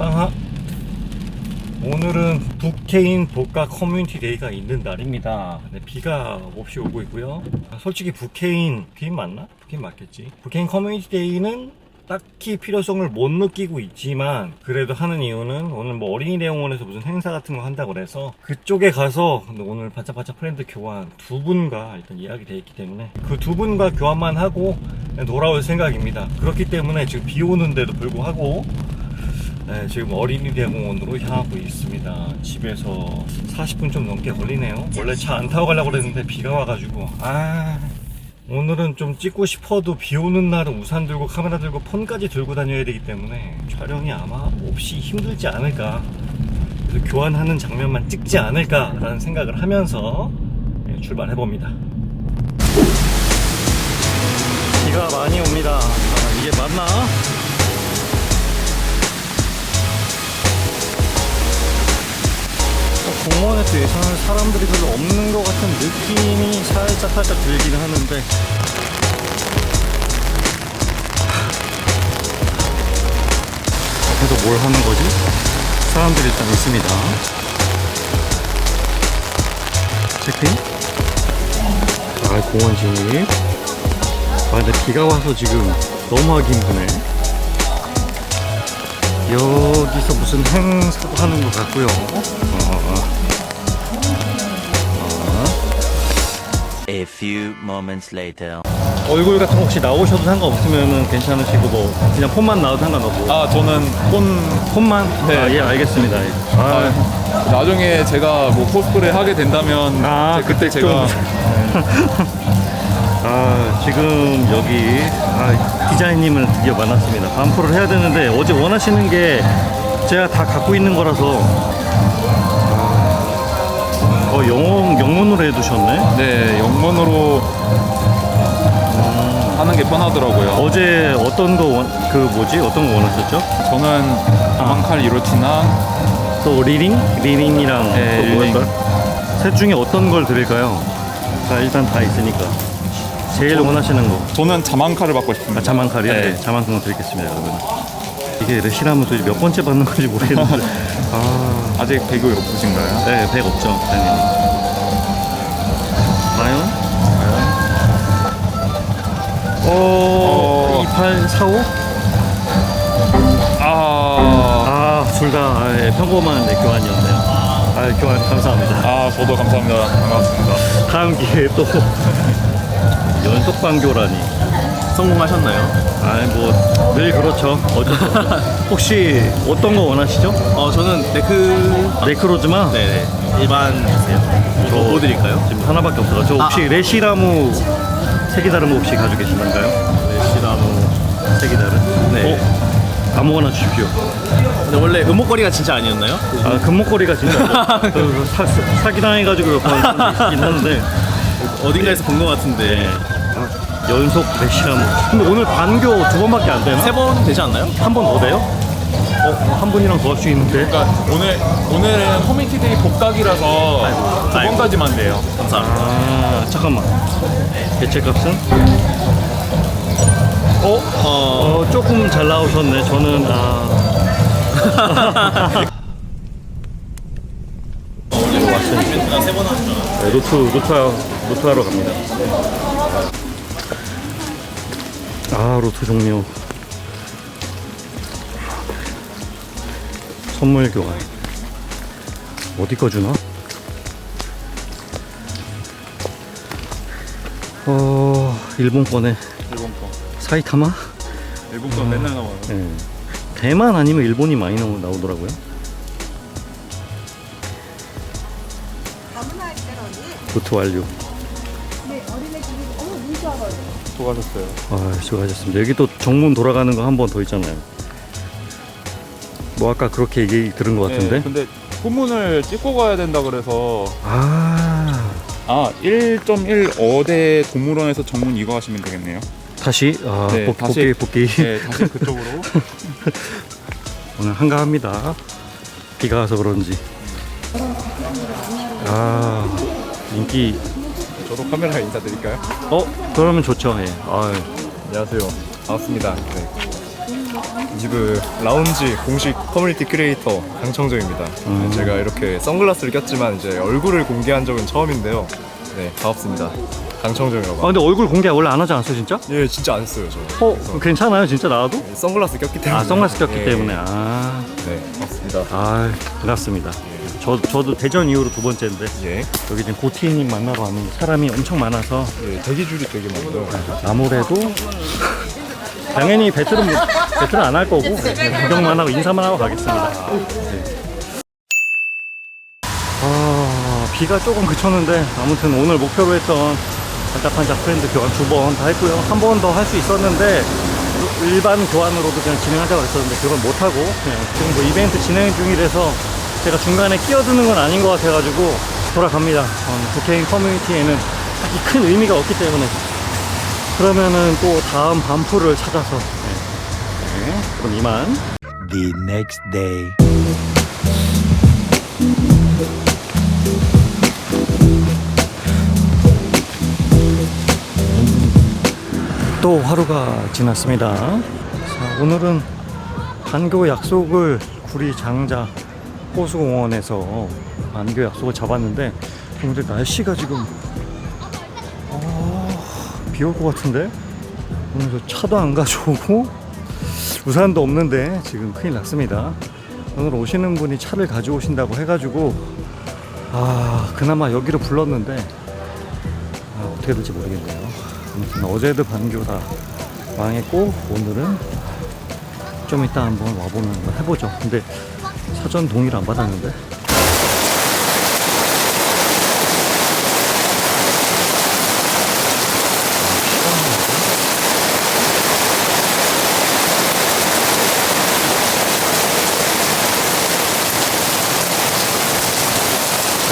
빵하 오늘은 북케인 복가 커뮤니티 데이가 있는 날입니다. 네, 비가 없이 오고 있고요. 아, 솔직히 북케인 북케인 맞나? 북케인 맞겠지. 북케인 커뮤니티 데이는 딱히 필요성을 못 느끼고 있지만 그래도 하는 이유는 오늘 뭐 어린이 대공원에서 무슨 행사 같은 거 한다고 그래서 그쪽에 가서 오늘 반짝반짝 프렌드 교환 두 분과 일단 이야기 돼 있기 때문에 그 두 분과 교환만 하고 돌아올 생각입니다. 그렇기 때문에 지금 비 오는데도 불구하고 네, 지금 어린이 대공원으로 향하고 있습니다. 집에서 40분 좀 넘게 걸리네요. 원래 차 안 타고 가려고 그랬는데 비가 와가지고 아 오늘은 좀 찍고 싶어도 비 오는 날은 우산 들고 카메라 들고 폰까지 들고 다녀야 되기 때문에 촬영이 아마 몹시 힘들지 않을까 그래서 교환하는 장면만 찍지 않을까라는 생각을 하면서 네, 출발해 봅니다. 비가 많이 옵니다. 아, 이게 맞나? 공원에서 예상할 사람들이 별로 없는 것 같은 느낌이 살짝 살짝 들긴 하는데. 앞에서 뭘 하는 거지? 사람들이 일단 있습니다. 체크인? 아 공원 진입. 아 근데 비가 와서 지금 너무 하기 힘드네. 여기서 무슨 행사도 하는 것 같고요 A few moments later. 얼굴 같은 거 혹시 나오셔도 상관없으면 괜찮으시고 뭐 그냥 폰만 나와도 상관없고 아 저는 폰 폰만? 네. 아, 예 알겠습니다 예. 아, 아, 나중에 제가 뭐 코스프레 하게 된다면 아, 이제 그때 그때 제가 아, 지금 여기 아, 디자인님을 드디어 만났습니다 반포를 해야 되는데 어제 원하시는 게 제가 다 갖고 있는 거라서 아, 어 영어, 영문으로 해두셨네 네 영문으로 하는 게 편하더라고요. 어제 어떤 거 원, 그 뭐지 어떤 거 원하셨죠? 저는 다만칼 이로치나 또 리링? 리링이랑 네, 또 리링. 뭐였더라? 셋 중에 어떤 걸 드릴까요? 자 일단 다 있으니까 제일 원하시는 거 저는 자만칼을 받고 싶습니다. 아, 자만칼이요? 네. 네. 자만칼 드리겠습니다 여러분 이게 레시라면 도대체 몇 번째 받는 건지 모르겠는데 아... 아직 배구 없으신가요? 네, 100 없죠 당연히 과연? 어... 2845? 아, 아, 둘 다 평범한 네, 교환이었네요. 아, 교환 감사합니다. 아 저도 감사합니다. 반갑습니다. 다음 기회에 또 연속 반교라니. 성공하셨나요? 아, 뭐 늘 그렇죠. 어쩔 수 없죠. 혹시 어떤 거 원하시죠? 어 저는 네크 네크로즈마? 네네 일반 주세요. 저 뭐, 뭐 드릴까요? 지금 하나밖에 없어요. 저 혹시 레시라무 세기다른 거 혹시 가지고 계신가요? 네, 시나무. 세기다른? 네. 어? 아무거나 주십시오. 근데 원래 음목걸이가 진짜 아니었나요? 아, 금목걸이가 진짜 그 사, 사기당해가지고 몇번 있긴 하는데 어딘가에서 본 것 같은데 아, 연속 레시라무. 근데 오늘 반교 두 번밖에 안 되나? 세 번 되지 않나요? 한 번 더 돼요? 어, 한 분이랑 더 할 수 있는데? 그러니까 오늘 오늘은 커뮤니티데이 복각이라서 두 아이고. 번까지만 돼요. 감사합니다. 아, 잠깐만. 개체값은? 어? 어 어, 조금 잘 나오셨네. 저는, 아. 어, 왔으니까. 세번 하셨잖아요. 네, 노트, 노트, 노트 하러 갑니다. 아, 로트 종료. 선물 교환. 어디 거 주나? 어, 일본 거네. 일본 거. 사이타마? 일본 거 맨날 나와요. 예. 대만 아니면 일본이 많이 나오, 나오더라고요. 노트 완료. 수고하셨어요. 아, 수고하셨습니다. 여기 또 정문 돌아가는 거 한 번 더 있잖아요. 뭐 아까 그렇게 얘기 들은 것 같은데? 네, 근데 후문을 찍고 가야 된다 그래서 아, 아 1.15대 동물원에서 정문 이거 하시면 되겠네요. 다시 아, 네, 복, 다시- 복귀 복귀. 네, 다시 그쪽으로. 오늘 한가합니다. 비가 와서 그런지. 아, 인기. 저도 카메라 인사드릴까요? 어, 그러면 좋죠. 예. 아, 안녕하세요. 반갑습니다. 네. 이 집은 라운지 공식 커뮤니티 크리에이터 강청정입니다. 네, 제가 이렇게 선글라스를 꼈지만 이제 얼굴을 공개한 적은 처음인데요. 네, 반갑습니다. 강청정이라고. 아 합니다. 근데 얼굴 공개 원래 안 하지 않았어 진짜? 예, 진짜 안 써요, 저. 어 괜찮아요 진짜 나와도? 선글라스 꼈기 때문에. 아 선글라스 꼈기 예, 때문에 아, 네, 반갑습니다. 아 반갑습니다 저, 저도 대전 이후로 두 번째인데 예, 여기 지금 고티님 만나러 왔는데 사람이 엄청 많아서 예, 대기줄이 되게 많아요. 아무래도 당연히 배틀은 못- 배틀은 안 할 거고 구경만 하고 인사만 하고 가겠습니다. 네. 아 비가 조금 그쳤는데 아무튼 오늘 목표로 했던 반짝반짝 프렌드 교환 두 번 다 했고요. 한 번 더 할 수 있었는데 일반 교환으로도 그냥 진행하자고 했었는데 그걸 못 하고 그냥 지금 뭐 이벤트 진행 중이라서 제가 중간에 끼어드는 건 아닌 것 같아가지고 돌아갑니다. 어, 국회인 커뮤니티에는 딱히 큰 의미가 없기 때문에 그러면은 또 다음 반프를 찾아서 네. 네, 그럼 이만 The next day. 또 하루가 지났습니다. 자, 오늘은 반교 약속을 구리 장자 호수공원에서 반교 약속을 잡았는데 근데 날씨가 지금 어, 비올 것 같은데 오늘 저 차도 안 가져오고 우산도 없는데 지금 큰일 났습니다. 오늘 오시는 분이 차를 가져오신다고 해가지고 아 그나마 여기로 불렀는데 아, 어떻게 될지 모르겠네요. 아무튼 어제도 반교 다 망했고 오늘은 좀 이따 한번 와보는 걸 해보죠. 근데 사전 동의를 안 받았는데. 야,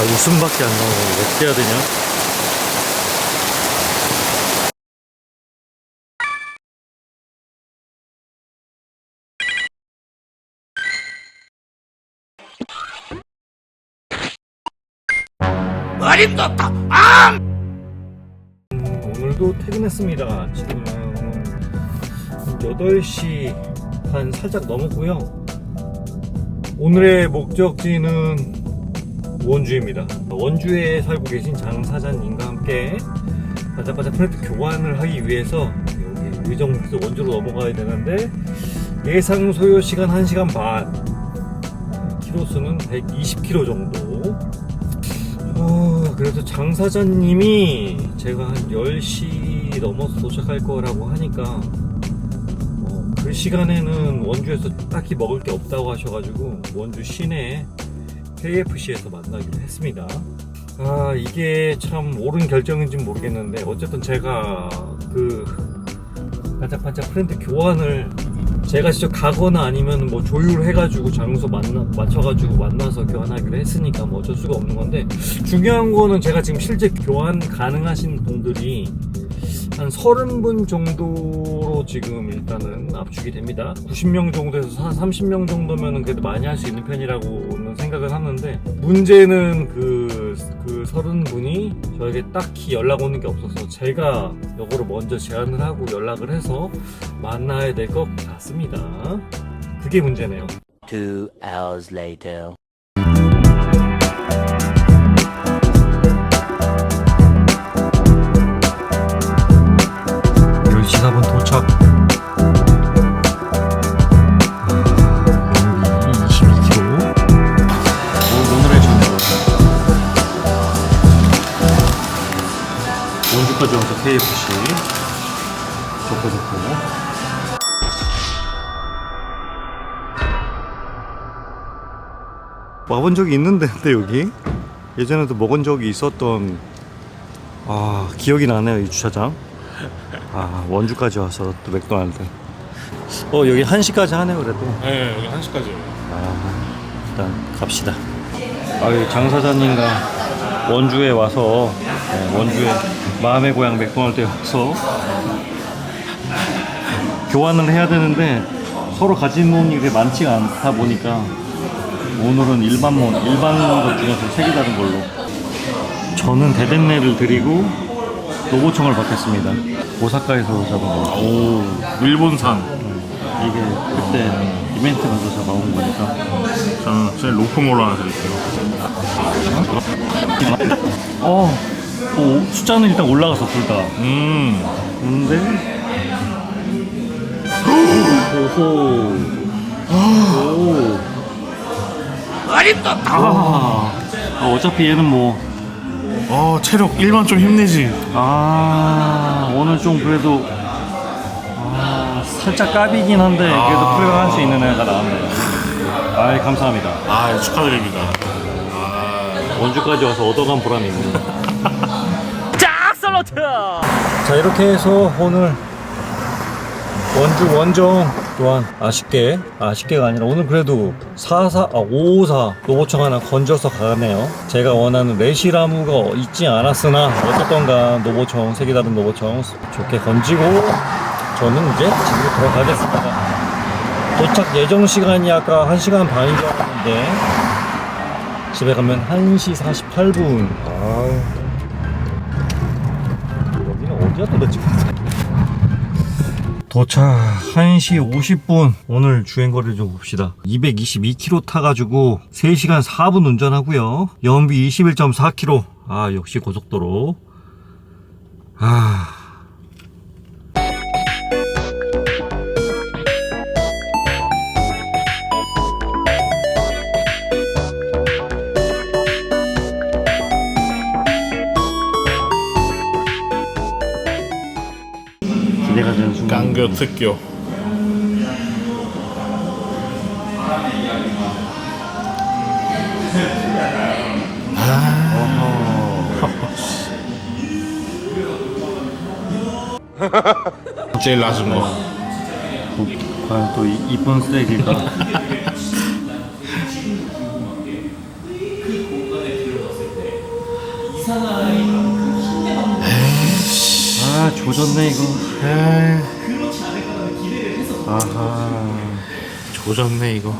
웃음밖에 안 나오고 어떻게 해야 되냐? 오늘도 퇴근했습니다. 지금은 8시 한 살짝 넘었고요. 오늘의 목적지는 원주입니다. 원주에 살고 계신 장 사장님과 함께 바짝바짝 프렌트 교환을 하기 위해서 여기 의정부에서 원주로 넘어가야 되는데 예상 소요 시간 1시간 반 키로수는 120km 정도 어, 그래서 장 사장님이 제가 한 10시 넘어서 도착할 거라고 하니까 어, 그 시간에는 원주에서 딱히 먹을 게 없다고 하셔가지고 원주 시내에 KFC에서 만나기로 했습니다. 아 이게 참 옳은 결정인지 는 모르겠는데 어쨌든 제가 그 반짝반짝 프렌드 교환을 제가 직접 가거나 아니면 뭐 조율해가지고 장소 만나 맞춰가지고 만나서 교환하기로 했으니까 뭐 어쩔 수가 없는 건데 중요한 거는 제가 지금 실제 교환 가능하신 분들이 한 30분 정도로 지금 일단은 압축이 됩니다. 90명 정도에서 한 30명 정도면은 그래도 많이 할 수 있는 편이라고는 생각을 하는데 문제는 그, 그 30분이 저에게 딱히 연락 오는 게 없어서 제가 역으로 먼저 제안을 하고 연락을 해서 만나야 될 것 같습니다. 그게 문제네요. Two hours later. 와본 적이 있는데 근데 여기? 예전에도 먹은 적이 있었던 아 기억이 나네요 이 주차장. 아 원주까지 와서 또 맥도날드. 어 여기 1시까지 하네 그래도. 네, 여기 1시까지. 아 일단 갑시다. 아 여기 장 사장님과 원주에 와서 네, 원주에 마음의 고향 맥도날드에 와서 교환을 해야 되는데 서로 가진 그렇게 많지가 않다 보니까 오늘은 일반 몬 일반 것 중에서 색이 다른 걸로 저는 대댄내를 드리고 로고청을 받겠습니다 오사카에서 잡은 거 오, 일본산. 이게 그때 이벤트 가서 잡아온 거니까. 저는 제일 높은 걸로 하나 드릴게요. 어, 어, 숫자는 일단 올라갔어, 둘 다. 음. 근데. 오호. 오. 아, 아, 어차피 얘는 뭐. 어 체력 1만 좀 힘내지. 아 오늘 좀 그래도 아, 살짝 까비긴 한데 그래도 풀강할 수 있는 애가 나왔네요. 아 감사합니다. 아 축하드립니다. 원주까지 와서 얻어간 보람이 있네요. 짝 썰러트! 자 이렇게 해서 오늘 원주 원정 또한 아쉽게 아쉽게가 아니라 오늘 그래도 44, 아 554 로봇청 하나 건져서 가네요. 제가 원하는 레시라무가 있지 않았으나 어쨌던가 노보청 색이 다른 노보청 좋게 건지고 저는 이제 집으로 돌아가겠습니다. 도착 예정 시간이 아까 1시간 반이었는데 집에 가면 1시 48분. 아. 여기는 어디야 도대체 도착. 1시 50분. 오늘 주행거리 좀 봅시다. 222km 타가지고 3시간 4분 운전하고요. 연비 21.4km 아 역시 고속도로. 아 깡교 특교. 제일 낮은 거. 과연 또 이, 이쁜 스테이크일까 아 조졌네 이거 조졌네 이거.